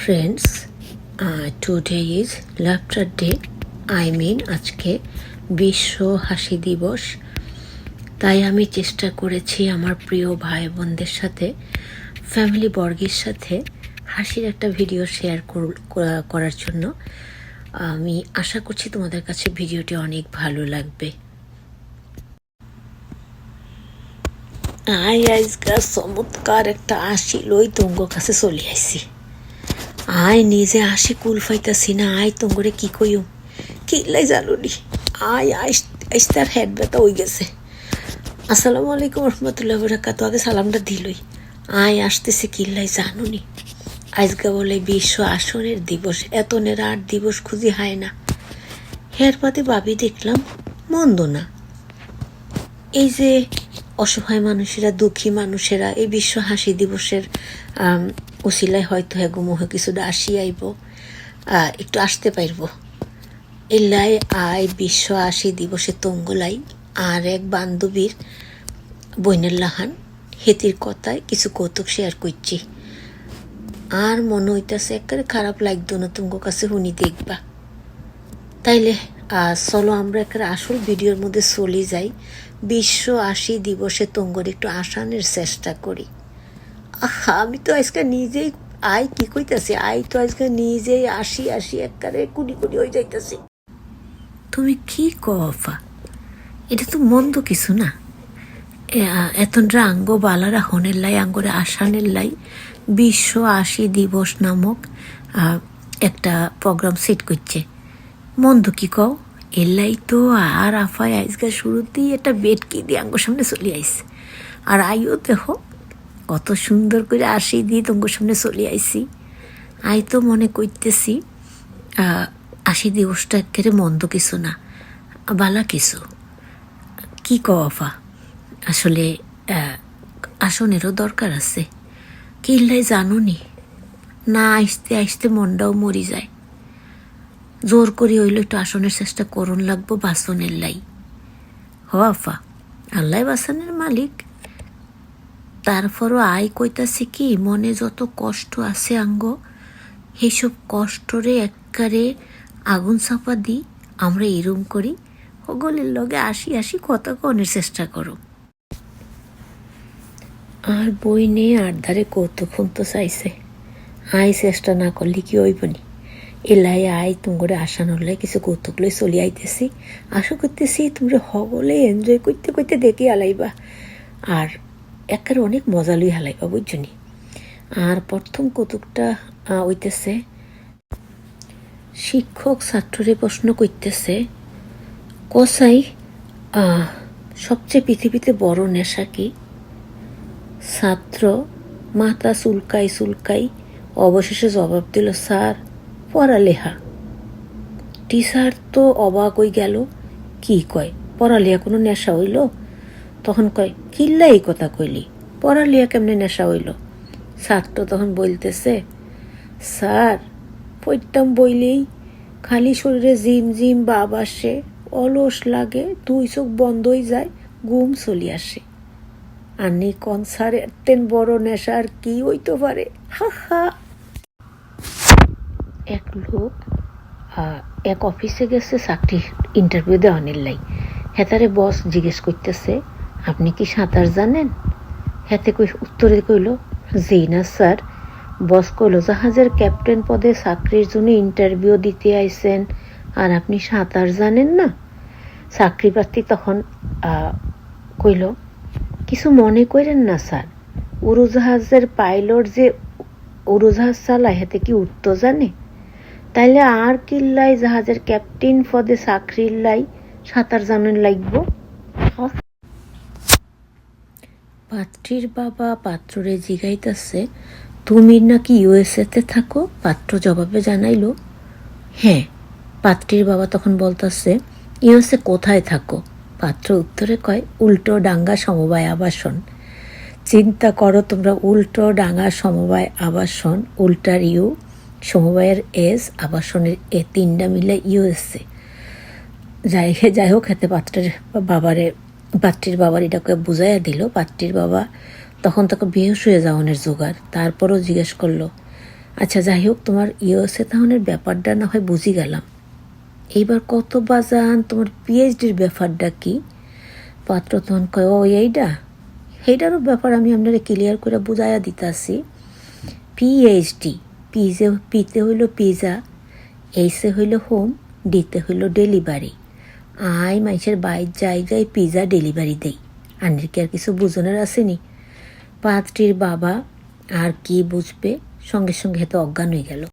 Friends today is laughter day I mean আজকে বিশ্ব হাসি দিবস। তাই আমি চেষ্টা করেছি আমার প্রিয় ভাই বোনদের সাথে ফ্যামিলি বর্গের সাথে হাসির একটা ভিডিও শেয়ার করার জন্য। আমি আশা করছি তোমাদের কাছে ভিডিওটি অনেক ভালো লাগবে। আই আজকাল চমৎকার একটা আসিল ওই তঙ্গ কাছে চলে আইসি আয় নিজে আসি কুল ফাইতাছি না, আয় তোমরে কি কইম? কিল্লাই জানুনি আয় আইস তার হেড ব্যথা হয়ে গেছে। আসসালামু আলাইকুম রহমতুল্লাহ বরাকাত আগে সালামটা দিলই। আয়, আসতেছে কিল্লাই জানুনি? আজকে বলে বিশ্ব আসনের দিবস। এত নেরা আট দিবস খুঁজি হয় না। হের পাতে ভাবি দেখলাম, মন্দ না। এই যে অসহায় মানুষেরা দুঃখী মানুষেরা এই বিশ্ব হাসি দিবসের আম, উসিলায় হয়তো হেগুমোহ কিছুটা আসি আইব একটু আসতে পারব এলাই আয় বিশ্ব আশি দিবসে তঙ্গলাই আর এক বান্ধবীর বইনের লাহান হেতির কথায় কিছু কৌতুক শেয়ার করছি আর মনে হইতাছে একেবারে খারাপ লাগতো না তুঙ্গ কাছে শুনি দেখবা। তাইলে চলো আমরা একটা আসল ভিডিওর মধ্যে চলে যাই। বিশ্ব আশি দিবসে তঙ্গর একটু আসানের চেষ্টা করি। আহা, আমি তো আজকে নিজেই, আই কি কইতাছি? আই তো আজকে নিজেই আসি আসি একবারে কুড়ি কুড়ি হয়ে যাইতাছি। তুমি কি কফা এটা তো মন্দ কিছু না। এতনরা আঙ্গ বালারা হনের লাই, আঙ্গরে আসানের লাই, বিশ্ব আশি দিবস নামক একটা প্রোগ্রাম সেট করছে। মন্দ কি কও? এলাই তো আর আফায় আজকে শুরুতেই একটা বেড কি দিয়ে আঙ্গর সামনে চলে আইছে আর আইও দেখো, কত সুন্দর করে আসি দিয়ে তোমার সামনে চলে আইসি। আই তো মনে করতেছি আশি দিবসটা একেবারে মন্দ কিছু না, বালা কিছু। কি কফা আসলে আসনেরও দরকার আছে। কিল্লাই জানুনি? না আসতে আসতে মনটাও মরি যায়। জোর করি হইল একটু আসনের চেষ্টা করুন লাগবো, বাসনের লাই। হ, আফা আল্লাহ বাসনের মালিক। তারপরও আই কইতাছে কি, মনে যত কষ্ট আছে আঙ্গ এইসব কষ্টরে এককারে আগুন চাপা দিই আমরা এরম করি। হগলের লগে আসি আসি কথা কনের চেষ্টা করো। আর বই নিয়ে আর ধারে কৌতুক তো চাইছে। আই চেষ্টা না করলে কি ওই হইবনি এলাই আই, তুমরে আসানোর লাই কিছু কৌতুক লই চলি আইতেছি। আশা করতেছি তোমরা হগলে এনজয় করতে করতে দেখি আলাইবা আর একের অনেক মজা লই হালাইবা বুঝছনি আর প্রথম কৌতুকটা হইতেছে, শিক্ষক ছাত্ররে প্রশ্ন করতেছে, কসাই সবচেয়ে পৃথিবীতে বড় নেশা কি? ছাত্র, মাথা চুলকাই চুলকাই অবশেষে জবাব দিল, স্যার পড়ালেখা। টিচার তো অবাক হয়ে গেল, কি কয়? পড়ালেখা কোনো নেশা হইল? তখন কয় কিল্লা এই কথা কইলি, পড়ালেখা কেমনে নেশা হইল? স্যার তো তখন বলতেছে, স্যার, পড়তাম বইলেই খালি শরীরে জিম জিম বাপ আসে, অলস লাগে, দুই চোখ বন্ধ হয়ে যায়, ঘুম চলি আসে। আনি কনসার তেন বড় নেশা আর কি হইতে পারে? হা হা। এক লোক এক অফিসে গেছে, চাকরি ইন্টারভিউ দেওয়ানের লাই। হেতারে বস জিজ্ঞেস করতেছে, আপনি কি সাঁতার জানেন? হেতে কই উত্তরে কইল, জি না, স্যার। বস কইল, জাহাজের ক্যাপ্টেন পদে চাকরির জন্য ইন্টারভিউ দিতে আইছেন, আর আপনি সাঁতার জানেন না? চাকরি প্রার্থী তখন কইল, কিছু মনে করেন না, স্যার। উড়োজাহাজের পাইলট যে উড়োজাহাজ চালায়, হেতে কি উঠতো জানে? তাইলে আর কিল্লাই জাহাজের ক্যাপ্টেন পদে চাকরির লাই সাঁতার জানেন লাগবো? পাত্রীর বাবা পাত্ররে জিগাইতেছে, তুমি নাকি ইউএসএতে থাকো? পাত্র জবাবে জানাইলো হ্যাঁ। পাত্রীর বাবা তখন বলতেছে ইউএসএ কোথায় থাকো? পাত্র উত্তরে কয়, উল্টো ডাঙ্গা সমবায় আবাসন। চিন্তা করো তোমরা, উল্টো ডাঙ্গা সমবায় আবাসন, উল্টার ইউ সমবায়ের এস, আবাসনের এ তিনটা মিলে ইউএসএ। যাই যাই হোক হাতে পাত্রের বাবারে পাত্রীর বাবার এটাকে বুঝাইয়া দিল। পাত্রীর বাবা তখন তাকে বেহুশ হয়ে যাওয়ানের জোগাড়। তারপরও জিজ্ঞেস করল আচ্ছা যাই হোক, তোমার ইউএসএ তাহনের ব্যাপারটা না হয় বুঝি গেলাম। এইবার কত বাজান, তোমার পিএইচডির ব্যাপারটা কি? পাত্র তখন কয়, ও এইটা সেইটারও ব্যাপার আমি আপনারা ক্লিয়ার করে বুঝাইয়া দিতাছি। পিএইচডি পিজে, পিতে হইল পিজা, এইসে হইল হোম দিতে হইল ডেলিভারি। আই মানুষের বাইর জায়গায় পিজা ডেলিভারি দেই। আর কি আর কিছু বুঝনের আসেনি? পাঁচটির বাবা আর কি বুঝবে? সঙ্গে সঙ্গে হয়তো অজ্ঞান হয়ে গেল।